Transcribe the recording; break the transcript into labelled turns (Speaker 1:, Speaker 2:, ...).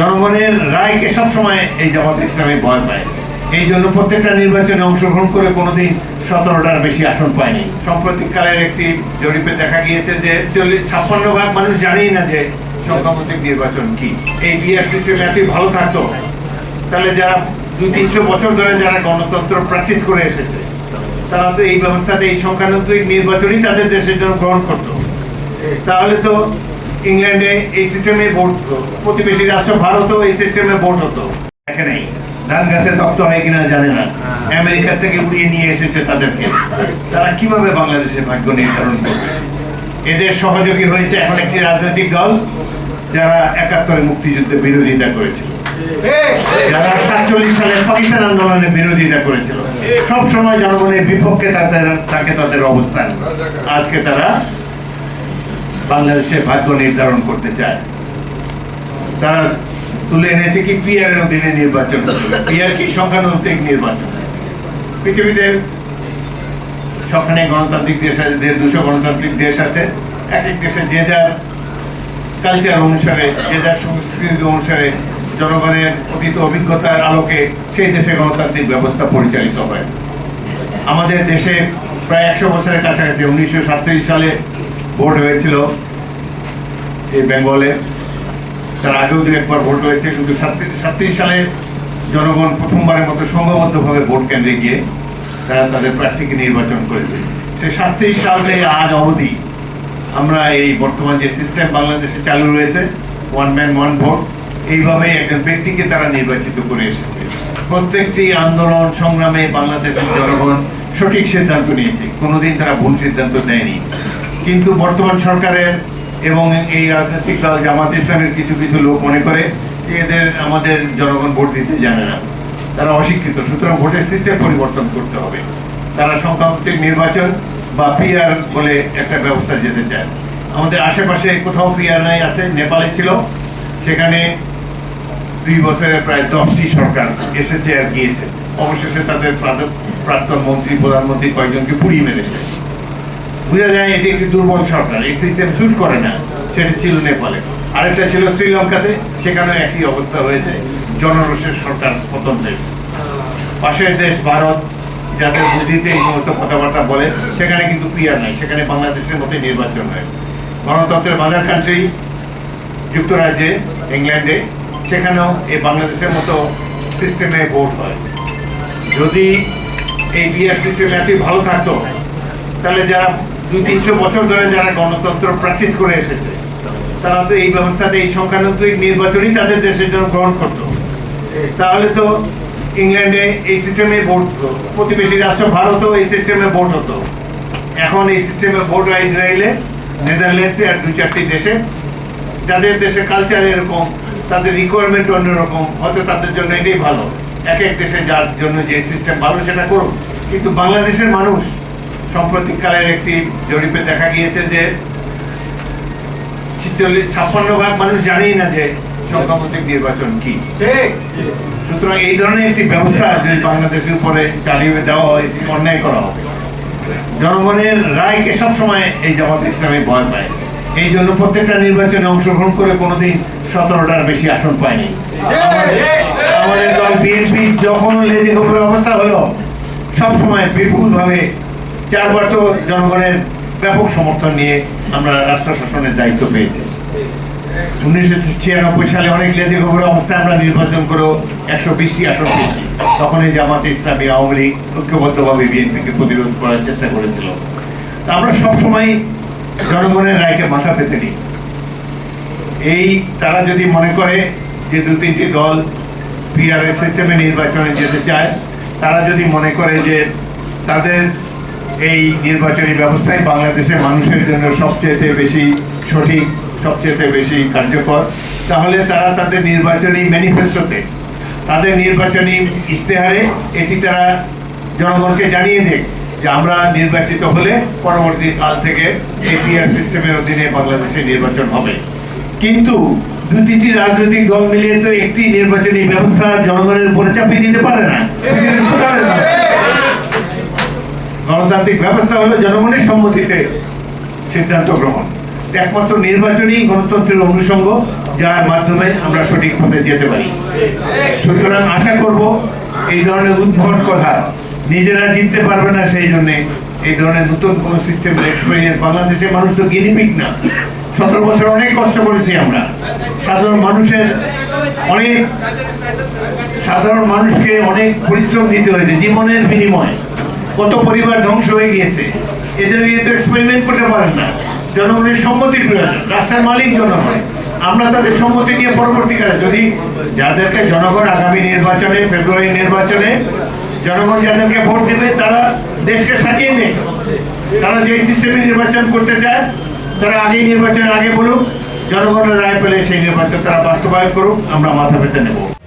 Speaker 1: জনগণের রায়কে সবসময় এই জামাত ইসলামী ভয় পায়। এই জন্য প্রত্যেকটা নির্বাচনে অংশগ্রহণ করে কোনোদিন সতেরোটার বেশি আসন পায়নি। সাম্প্রতিককালের একটি জরিপে দেখা গিয়েছে যে চল্লিশ, ছাপ্পান্ন ভাগ মানুষ জানেই না যে সংখ্যামতিক নির্বাচন কি। এই বিআর সিস্টেম এতই ভালো থাকতো। তাহলে যারা দুই তিনশো বছর ধরে যারা গণতন্ত্র প্র্যাকটিস করে এসেছে, তারা তো এই ব্যবস্থাতে এই সংখ্যানুক্রিক নির্বাচনই তাদের দেশের জন্য গ্রহণ করতো। তাহলে তো ইংল্যান্ডে এই সিস্টেমে ভোট হতো প্রতিবেশী রাষ্ট্র ভারতও এই সিস্টেমে ভোট হতো। দেখে নেই ধান গাছে তপ্ত হয় কিনা জানে না। আমেরিকা থেকে উড়িয়ে নিয়ে এসেছে তাদেরকে। তারা কীভাবে বাংলাদেশের ভাগ্য নির্ধারণ করবে? এদের সহযোগী হয়েছে এখন একটি রাজনৈতিক দল যারা একাত্তরে মুক্তিযুদ্ধে বিরোধিতা করেছিল। যারা সাতচল্লিশ সালের পাকিস্তান আন্দোলনে বিরোধিতা করেছিল। সব সময় জনগণের বিপক্ষে তাদের থাকে তাদের অবস্থান। আজকে তারা বাংলাদেশের ভাগ্য নির্ধারণ করতে চায়। তারা তুলে এনেছে কি পিয়ার এর অধীনে নির্বাচন পিয়ার কি সংখ্যানুপাতিক নির্বাচন পৃথিবীতে সখানে গণতান্ত্রিক দেশ আছে দেড় দুশো গণতান্ত্রিক দেশ আছে। এক এক দেশে যে যার কালচার অনুসারে, যে যার সংস্কৃতি অনুসারে জনগণের অতীত অভিজ্ঞতার আলোকে সেই দেশে গণতান্ত্রিক ব্যবস্থা পরিচালিত হয়। আমাদের দেশে প্রায় একশো বছরের কাছাকাছি, উনিশশো সালে ভোট হয়েছিল। এই বেঙ্গলে। তার আগেও দু একবার ভোট হয়েছে, কিন্তু সাতত্রিশ সালে জনগণ প্রথমবারের মতো সংঘবদ্ধভাবে ভোট কেন্দ্রে গিয়ে তারা তাদের প্রার্থীকে নির্বাচন করেছে সেই সাতত্রিশ সাল থেকে আজ অবধি আমরা এই বর্তমান যে সিস্টেম বাংলাদেশে চালু রয়েছে ওয়ান ম্যান ওয়ান ভোট এইভাবেই একজন ব্যক্তিকে তারা নির্বাচিত করে এসেছে। প্রত্যেকটি আন্দোলন, সংগ্রামে বাংলাদেশের জনগণ সঠিক সিদ্ধান্ত নিয়েছে। কোনোদিন তারা ভুল সিদ্ধান্ত দেয়নি। কিন্তু বর্তমান সরকারের এবং এই রাজনৈতিক দল জামাত ইসলামের কিছু কিছু লোক মনে করে এদের আমাদের জনগণ ভোট দিতে জানে না। তারা অশিক্ষিত, সুতরাং ভোটের সিস্টেম পরিবর্তন করতে হবে। তারা সংখ্যাভিত্তিক নির্বাচন বা পিআর বলে একটা ব্যবস্থা যেতে চায়। আমাদের আশেপাশে কোথাও পিআর নাই, আছে, নেপালে ছিল। সেখানে দুই বছরে প্রায় দশটি সরকার এসেছে আর গিয়েছে। অবশেষে তাদের প্রাক্তন মন্ত্রী, প্রধানমন্ত্রী কয়েকজনকে পুড়িয়ে মেরেছে। বোঝা যায় এটি একটি দুর্বল সরকার, এই সিস্টেম সুট করে না, সেটা ছিল নেপালে। আরেকটা ছিল শ্রীলঙ্কাতে, সেখানেও একই অবস্থা হয়েছে জনরোষের সরকার পতন হয়েছে পাশের দেশ ভারত, যাদের বুদ্ধিতে এই সমস্ত কথাবার্তা বলে, সেখানে কিন্তু পিয়ার নাই, সেখানে বাংলাদেশের মধ্যে নির্বাচন হয়। গণতন্ত্রের মাদার কান্ট্রি যুক্তরাজ্যে, ইংল্যান্ডে, সেখানেও এই বাংলাদেশের মতো সিস্টেমে ভোট হয়। যদি এই বিআর সিস্টেম এতই ভালো থাকতো, তাহলে যারা দুই তিনশো বছর ধরে যারা গণতন্ত্র প্র্যাকটিস করে এসেছে, তারা তো এই ব্যবস্থাতে এই সংখ্যানুক্রিক নির্বাচনই তাদের দেশের জন্য গ্রহণ করতো। তাহলে তো ইংল্যান্ডে এই সিস্টেমে ভোট হতো, প্রতিবেশী রাষ্ট্র ভারতও এই সিস্টেমে ভোট হতো। এখন এই সিস্টেমে ভোট হয় ইসরায়েলে, নেদারল্যান্ডসে আর দু চারটি দেশে। যাদের দেশে কালচার এরকম, তাদের রিকোয়ারমেন্ট অন্যরকম, হয়তো তাদের জন্য এটাই ভালো। এক এক দেশে যার জন্য যে সিস্টেম ভালো সেটা করুক। কিন্তু বাংলাদেশের মানুষ সাম্প্রতিককালের একটি জরিপে দেখা গিয়েছে যে ছিচল্লিশ, ছাপ্পান্ন ভাগ মানুষ জানেই না যে সংখ্যামতিক নির্বাচন কি। সুতরাং এই ধরনের একটি ব্যবস্থা যদি বাংলাদেশের উপরে চালিয়ে দেওয়া হয় এটি অন্যায় করা হবে। জনগণের রায়কে সবসময় এই জামাত ইসলামী ভয় পায়। এই জন্য প্রত্যেকটা নির্বাচনে অংশগ্রহণ করে কোনোদিন সতেরোটার বেশি আসন পায়নি। আমাদের দল বিএনপি যখন লেজে গোপের অবস্থা হলো, সবসময় বিপুলভাবে চারবার তো জনগণের ব্যাপক সমর্থন নিয়ে আমরা রাষ্ট্র শাসনের দায়িত্ব পেয়েছি। উনিশশো ছিয়ানব্বই সালে অনেক লেজে গোবর অবস্থায় আমরা নির্বাচন করেও একশো বিশটি আসন পেয়েছি। তখন এই জামাতে ইসলামী আওয়ামী লীগ ঐক্যবদ্ধভাবে বিএনপিকে প্রতিরোধ করার চেষ্টা করেছিল। তা আমরা সবসময় জনগণের রায়কে মাথা পেতে নিই। এই তারা যদি মনে করে যে দু তিনটি দল পিআরএস সিস্টেমে নির্বাচনে যেতে চায়, তারা যদি মনে করে যে তাদের এই নির্বাচনী ব্যবস্থায় বাংলাদেশের মানুষের জন্য সবচেয়ে বেশি সঠিক, সবচেয়ে বেশি কার্যকর তাহলে তারা তাদের নির্বাচনী ম্যানিফেস্টোতে তাদের নির্বাচনী ইশতেহারে এটি তারা জনগণকে জানিয়ে দেয় যে আমরা নির্বাচিত হলে পরবর্তী কাল থেকে এপিআর সিস্টেমের অধীনে বাংলাদেশে নির্বাচন হবে কিন্তু দু তিনটি রাজনৈতিক দল মিলিয়ে তো একটি নির্বাচনী ব্যবস্থা জনগণের উপরে চাপিয়ে দিতে পারে না। গণতান্ত্রিক ব্যবস্থা হলো জনগণের সম্মতিতে সিদ্ধান্ত গ্রহণ। একমাত্র নির্বাচনই গণতন্ত্রের অনুষঙ্গ, যার মাধ্যমে আমরা সঠিক পথে যেতে পারি। সুতরাং আশা করব এই ধরনের উদ্ভট কথা নিজেরা জিততে পারবে না, সেই জন্য এই ধরনের নতুন কোন সিস্টেমের এক্সপেরিয়েন্স বাংলাদেশের মানুষ তো গিনিপিক না। সতেরো বছর অনেক কষ্ট করেছি আমরা। সাধারণ মানুষের অনেক সাধারণ মানুষকে অনেক পরিশ্রম দিতে হয়েছে, জীবনের বিনিময়ে। কত পরিবার ধ্বংস হয়ে গিয়েছে? এদের নিয়ে এক্সপেরিমেন্ট করতে পারেন না। জনগণের সম্মতির প্রয়োজন। রাষ্ট্রের মালিক জনগণ। আমরা তাদের সম্মতি নিয়ে পরবর্তীকালে যদি যাদেরকে জনগণ আগামী নির্বাচনে, ফেব্রুয়ারি নির্বাচনে জনগণ যাদেরকে ভোট দেবে, তারা দেশকে সাজিয়ে নেই তারা যেই সিস্টেমে নির্বাচন করতে চায়, তারা আগেই নির্বাচনের আগে বলুক, জনগণের রায় পেলে সেই নির্বাচন তারা বাস্তবায়ন করুক, আমরা মাথা পেতে নেব।